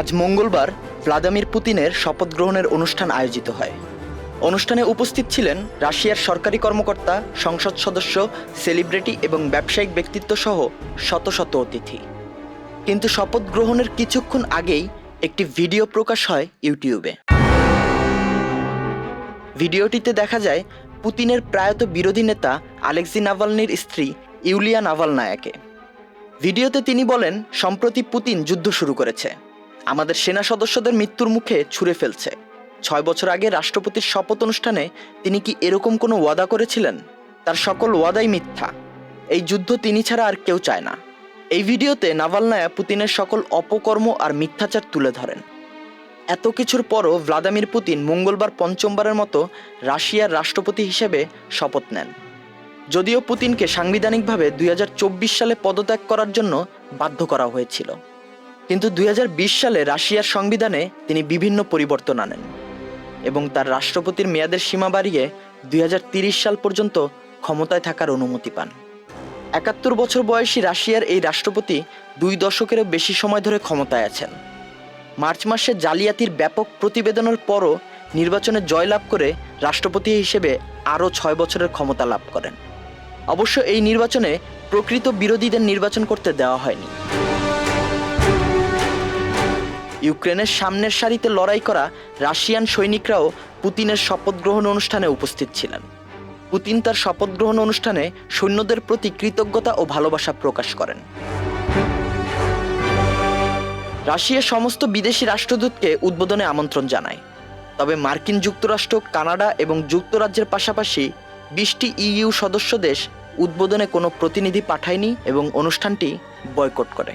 আজ মঙ্গলবার ভ্লাদিমির পুতিনের শপথ গ্রহণের অনুষ্ঠান আয়োজিত হয়। অনুষ্ঠানে উপস্থিত ছিলেন রাশিয়ার সরকারি কর্মকর্তা, সংসদ সদস্য, সেলিব্রিটি এবং ব্যবসায়িক ব্যক্তিত্ব সহ শত শত অতিথি। কিন্তু শপথ গ্রহণের কিছুক্ষণ আগেই একটি ভিডিও প্রকাশ হয় ইউটিউবে। ভিডিওটিতে দেখা যায় পুতিনের প্রয়াত বিরোধী নেতা আলেক্সি নাভালনির স্ত্রী ইউলিয়া নাভালনায়াকে। ভিডিওতে তিনি বলেন, সম্প্রতি পুতিন যুদ্ধ শুরু করেছে। আমাদের সেনা সদস্যদের মৃত্যুর মুখে ছুঁড়ে ফেলছে। ছয় বছর আগে রাষ্ট্রপতির শপথ অনুষ্ঠানে তিনি কি এরকম কোনো ওয়াদা করেছিলেন? তার সকল ওয়াদাই মিথ্যা। এই যুদ্ধ তিনি ছাড়া আর কেউ চায় না। এই ভিডিওতে নাভালনায়া পুতিনের সকল অপকর্ম আর মিথ্যাচার তুলে ধরেন। এত কিছুর পরও ভ্লাদিমির পুতিন মঙ্গলবার পঞ্চমবারের মতো রাশিয়ার রাষ্ট্রপতি হিসেবে শপথ নেন। যদিও পুতিনকে সাংবিধানিকভাবে দুই হাজার চব্বিশ সালে পদত্যাগ করার জন্য বাধ্য করা হয়েছিল। কিন্তু দুই হাজার বিশ সালে রাশিয়ার সংবিধানে তিনি বিভিন্ন পরিবর্তন আনেন এবং তার রাষ্ট্রপতির মেয়াদের সীমা বাড়িয়ে দুই সাল পর্যন্ত ক্ষমতায় থাকার অনুমতি পান। একাত্তর বছর বয়সী রাশিয়ার এই রাষ্ট্রপতি দুই দশকেরও বেশি সময় ধরে ক্ষমতায় আছেন। মার্চ মাসে জালিয়াতির ব্যাপক প্রতিবেদনের পরও নির্বাচনে জয়লাভ করে রাষ্ট্রপতি হিসেবে আরও ছয় বছরের ক্ষমতা লাভ করেন। অবশ্য এই নির্বাচনে প্রকৃত বিরোধীদের নির্বাচন করতে দেওয়া হয়নি। ইউক্রেনের সামনের সারিতে লড়াই করা রাশিয়ান সৈনিকরাও পুতিনের শপথ গ্রহণ অনুষ্ঠানে উপস্থিত ছিলেন। পুতিন তার শপথ গ্রহণ অনুষ্ঠানে সৈন্যদের প্রতি কৃতজ্ঞতা ও ভালোবাসা প্রকাশ করেন। রাশিয়া সমস্ত বিদেশি রাষ্ট্রদূতকে উদ্বোধনে আমন্ত্রণ জানায়। তবে মার্কিন যুক্তরাষ্ট্র, কানাডা এবং যুক্তরাজ্যের পাশাপাশি বিশটি ইইউ সদস্য দেশ উদ্বোধনে কোনো প্রতিনিধি পাঠায়নি এবং অনুষ্ঠানটি বয়কট করে।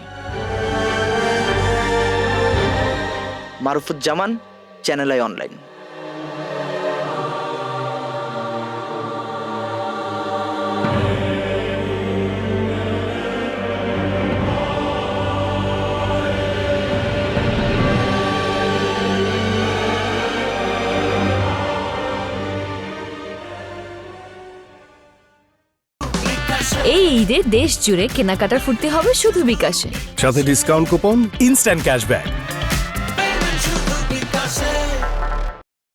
মারুফুজ্জামান চ্যানেল আই অনলাইন এই ঈদে দেশ জুড়ে কেনাকাটার ফুর্তি হবে শুধু বিকাশে। সাথে ডিসকাউন্ট কুপন ইনস্ট্যান্ট ক্যাশব্যাক